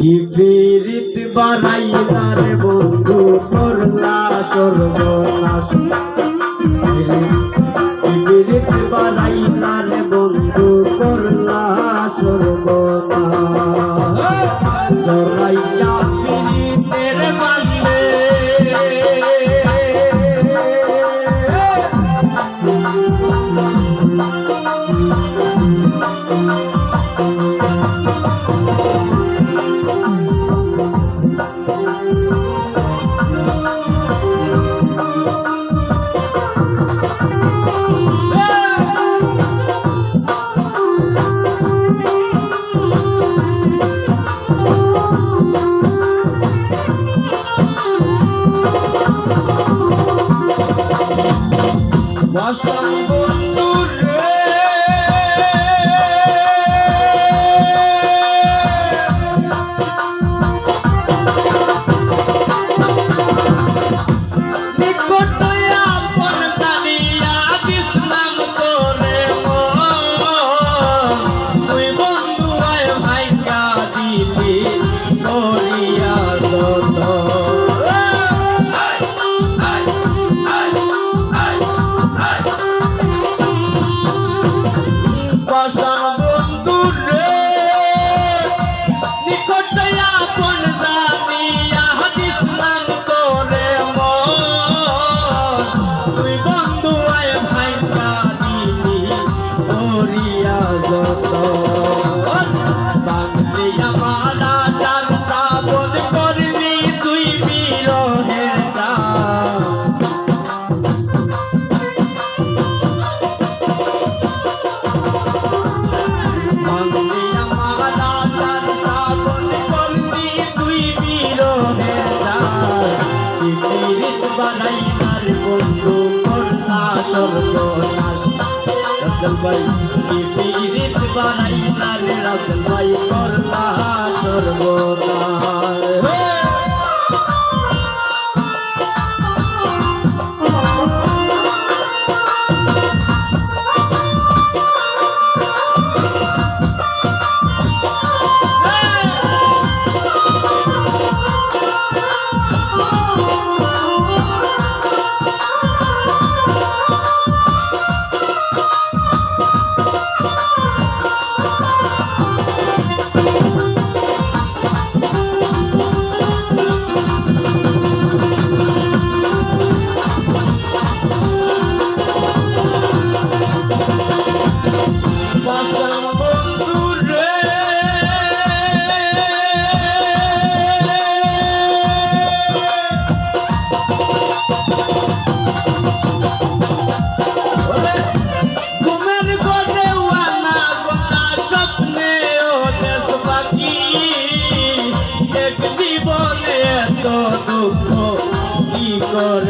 কি পীড়িত বানাইলার বন্ধু? করলা সর্বনাশ Só não বন্ধু কন্যা সর্বনাশ রাসেল ভাই পীড়িত বানাই না রে রাসেল ভাই কন্যা সর্বনাশ Lord.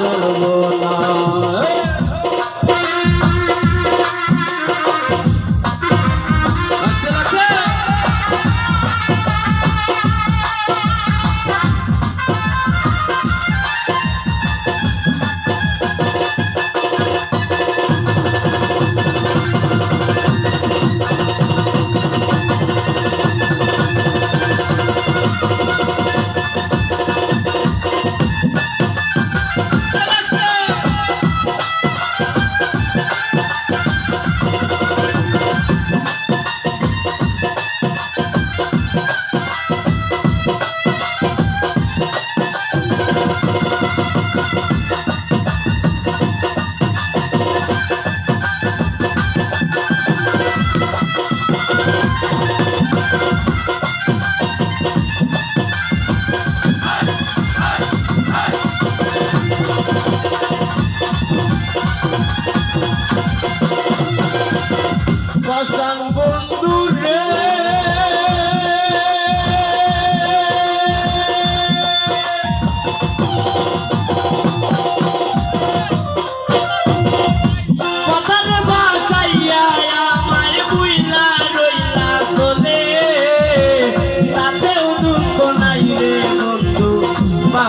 সর্বনা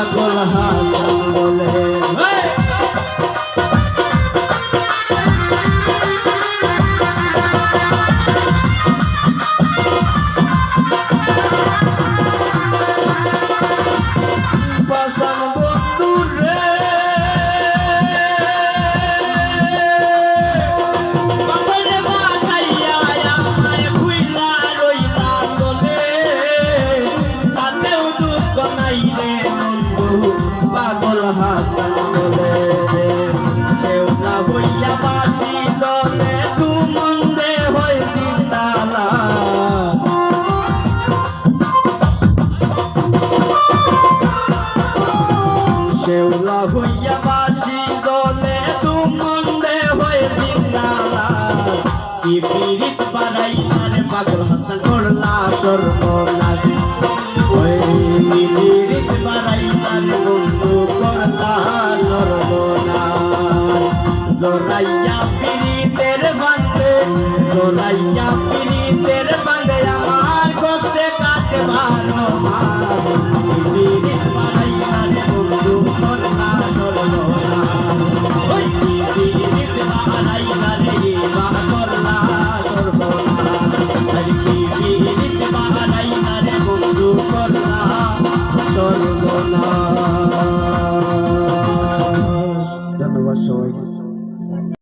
পাগল শেওলা হইয়া বাসি দলে তু মন্দে হয়ে জিন্দালা কি পিরিত বাড়াই আর পাগল হাসান করলা সর্বনাশ। ওই পিরিত বাড়াই আর বন্ধু করলা সর্বনাশ। জোরাইয়া পিরিতের বাঁধে জোরাইয়া পিরিতের বাঁধে আমার কষ্টে কাটে বারো মাস